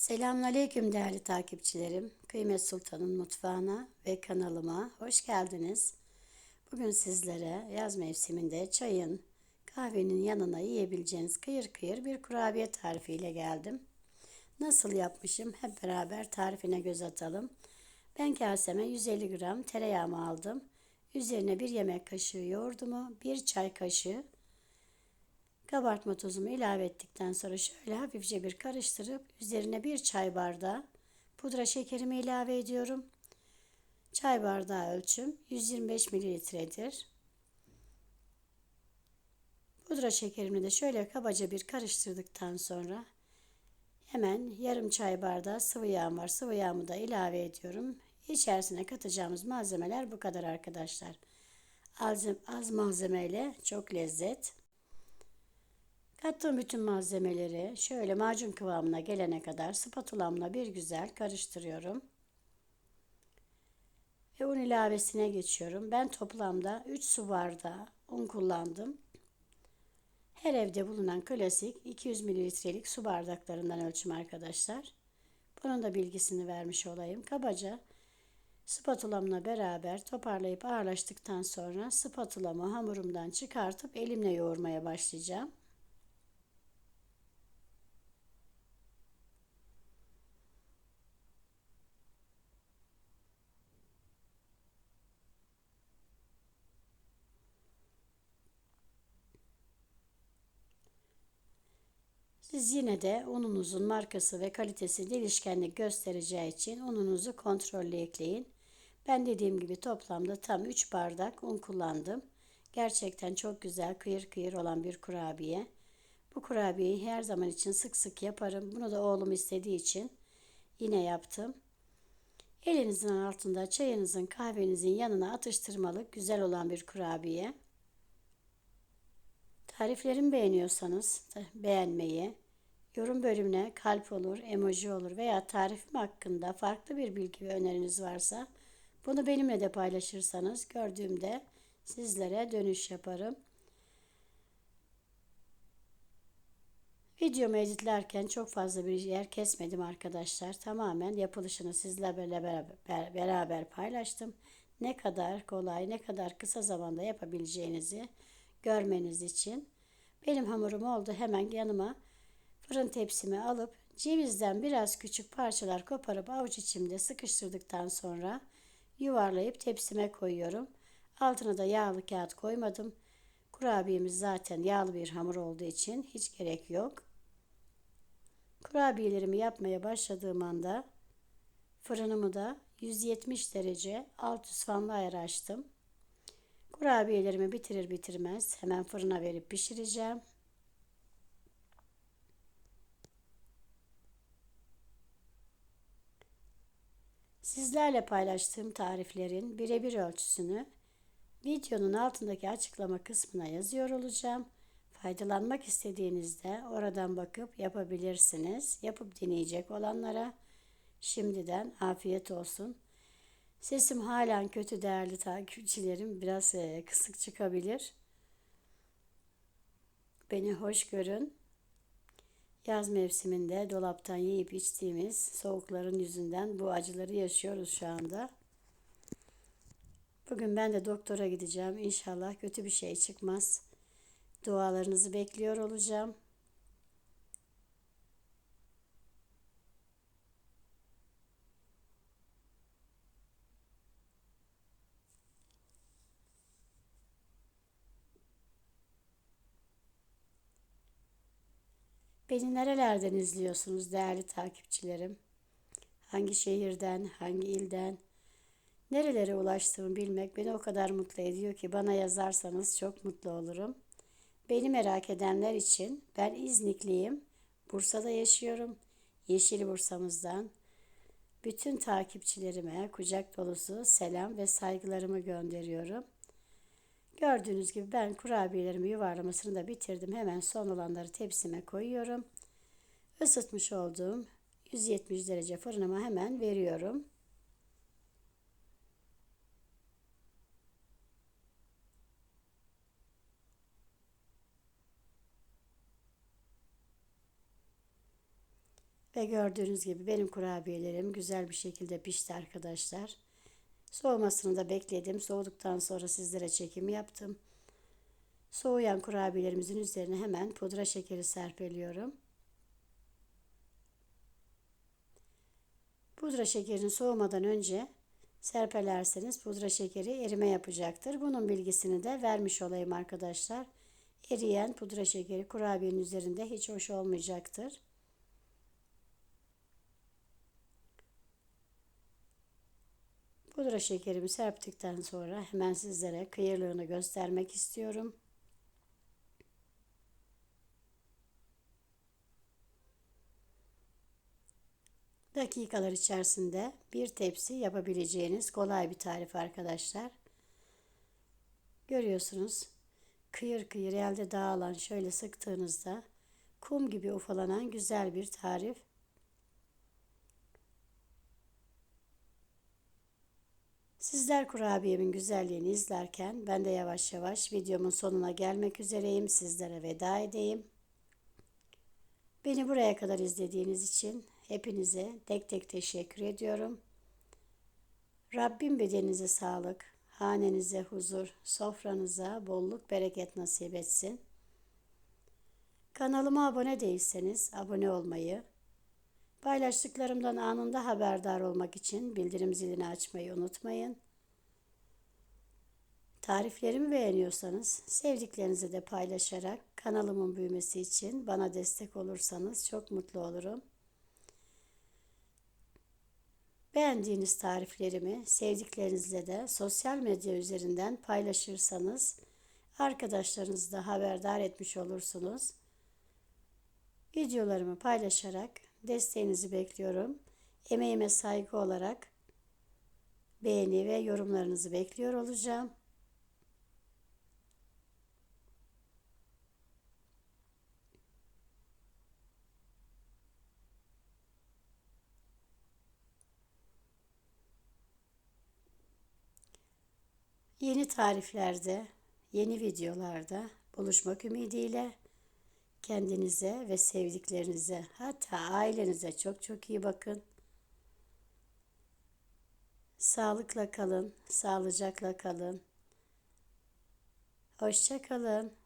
Selamünaleyküm değerli takipçilerim. Kıymet Sultan'ın mutfağına ve kanalıma hoş geldiniz. Bugün sizlere yaz mevsiminde çayın, kahvenin yanına yiyebileceğiniz kıyır kıyır bir kurabiye tarifiyle geldim. Nasıl yapmışım hep beraber tarifine göz atalım. Ben kaseme 150 gram tereyağımı aldım. Üzerine bir yemek kaşığı yoğurdumu, bir çay kaşığı Kabartma tozumu ilave ettikten sonra şöyle hafifçe bir karıştırıp üzerine bir çay bardağı pudra şekerimi ilave ediyorum. Çay bardağı ölçüm 125 mililitredir. Pudra şekerimi de şöyle kabaca bir karıştırdıktan sonra hemen yarım çay bardağı sıvı yağım var. Sıvı yağımı da ilave ediyorum. İçerisine katacağımız malzemeler bu kadar arkadaşlar. Az, az malzemeyle çok lezzet. Kattığım bütün malzemeleri şöyle macun kıvamına gelene kadar spatulamla bir güzel karıştırıyorum. Ve un ilavesine geçiyorum. Ben toplamda 3 su bardağı un kullandım. Her evde bulunan klasik 200 mililitrelik su bardaklarından ölçüm arkadaşlar. Bunun da bilgisini vermiş olayım. Kabaca spatulamla beraber toparlayıp ağırlaştıktan sonra spatulamı hamurumdan çıkartıp elimle yoğurmaya başlayacağım. Siz yine de ununuzun markası ve kalitesi değişkenlik göstereceği için ununuzu kontrollü ekleyin. Ben dediğim gibi toplamda tam 3 bardak un kullandım. Gerçekten çok güzel kıyır kıyır olan bir kurabiye. Bu kurabiyeyi her zaman için sık sık yaparım. Bunu da oğlum istediği için yine yaptım. Elinizin altında çayınızın kahvenizin yanına atıştırmalık güzel olan bir kurabiye. Tariflerimi beğeniyorsanız beğenmeyi, yorum bölümüne kalp olur, emoji olur veya tarifim hakkında farklı bir bilgi ve öneriniz varsa bunu benimle de paylaşırsanız gördüğümde sizlere dönüş yaparım. Videomu editlerken çok fazla bir yer kesmedim arkadaşlar. Tamamen yapılışını sizlerle beraber, beraber paylaştım. Ne kadar kolay, ne kadar kısa zamanda yapabileceğinizi görmeniz için. Benim hamurum oldu. Hemen yanıma fırın tepsimi alıp cevizden biraz küçük parçalar koparıp avuç içimde sıkıştırdıktan sonra yuvarlayıp tepsime koyuyorum. Altına da yağlı kağıt koymadım. Kurabiyemiz zaten yağlı bir hamur olduğu için hiç gerek yok. Kurabiyelerimi yapmaya başladığım anda fırınımı da 170 derece alt üst fanlı ayar açtım. Kurabiyelerimi bitirir bitirmez hemen fırına verip pişireceğim. Sizlerle paylaştığım tariflerin birebir ölçüsünü videonun altındaki açıklama kısmına yazıyor olacağım. Faydalanmak istediğinizde oradan bakıp yapabilirsiniz. Yapıp deneyecek olanlara şimdiden afiyet olsun. Sesim halen kötü değerli takipçilerim. Biraz e, kısık çıkabilir. Beni hoş görün. Yaz mevsiminde dolaptan yiyip içtiğimiz soğukların yüzünden bu acıları yaşıyoruz şu anda. Bugün ben de doktora gideceğim. İnşallah kötü bir şey çıkmaz. Dualarınızı bekliyor olacağım. Beni nerelerden izliyorsunuz değerli takipçilerim? Hangi şehirden, hangi ilden, nerelere ulaştığımı bilmek beni o kadar mutlu ediyor ki bana yazarsanız çok mutlu olurum. Beni merak edenler için ben İznikliyim. Bursa'da yaşıyorum. Yeşil Bursa'mızdan bütün takipçilerime kucak dolusu selam ve saygılarımı gönderiyorum. Gördüğünüz gibi ben kurabiyelerimi yuvarlamasını da bitirdim. Hemen son olanları tepsime koyuyorum. Isıtmış olduğum 170 derece fırınıma hemen veriyorum. Ve gördüğünüz gibi benim kurabiyelerim güzel bir şekilde pişti arkadaşlar. Soğumasını da bekledim. Soğuduktan sonra sizlere çekim yaptım. Soğuyan kurabiyelerimizin üzerine hemen pudra şekeri serpiliyorum. Pudra şekerini soğumadan önce serpelerseniz pudra şekeri erime yapacaktır. Bunun bilgisini de vermiş olayım arkadaşlar. Eriyen pudra şekeri kurabiyenin üzerinde hiç hoş olmayacaktır. Pudra şekerimi serptikten sonra hemen sizlere kıyırlığını göstermek istiyorum. Dakikalar içerisinde bir tepsi yapabileceğiniz kolay bir tarif arkadaşlar. Görüyorsunuz kıyır kıyır elde dağılan şöyle sıktığınızda kum gibi ufalanan güzel bir tarif. Sizler kurabiyemin güzelliğini izlerken ben de yavaş yavaş videomun sonuna gelmek üzereyim. Sizlere veda edeyim. Beni buraya kadar izlediğiniz için hepinize tek tek teşekkür ediyorum. Rabbim bedeninize sağlık, hanenize huzur, sofranıza bolluk bereket nasip etsin. Kanalıma abone değilseniz abone olmayı, paylaştıklarımdan anında haberdar olmak için bildirim zilini açmayı unutmayın. Tariflerimi beğeniyorsanız sevdiklerinizi de paylaşarak kanalımın büyümesi için bana destek olursanız çok mutlu olurum. Beğendiğiniz tariflerimi sevdiklerinizle de sosyal medya üzerinden paylaşırsanız arkadaşlarınızı da haberdar etmiş olursunuz. Videolarımı paylaşarak desteğinizi bekliyorum. Emeğime saygı olarak beğeni ve yorumlarınızı bekliyor olacağım. Yeni tariflerde, yeni videolarda buluşmak ümidiyle kendinize ve sevdiklerinize hatta ailenize çok çok iyi bakın. Sağlıkla kalın, sağlıcakla kalın. Hoşça kalın.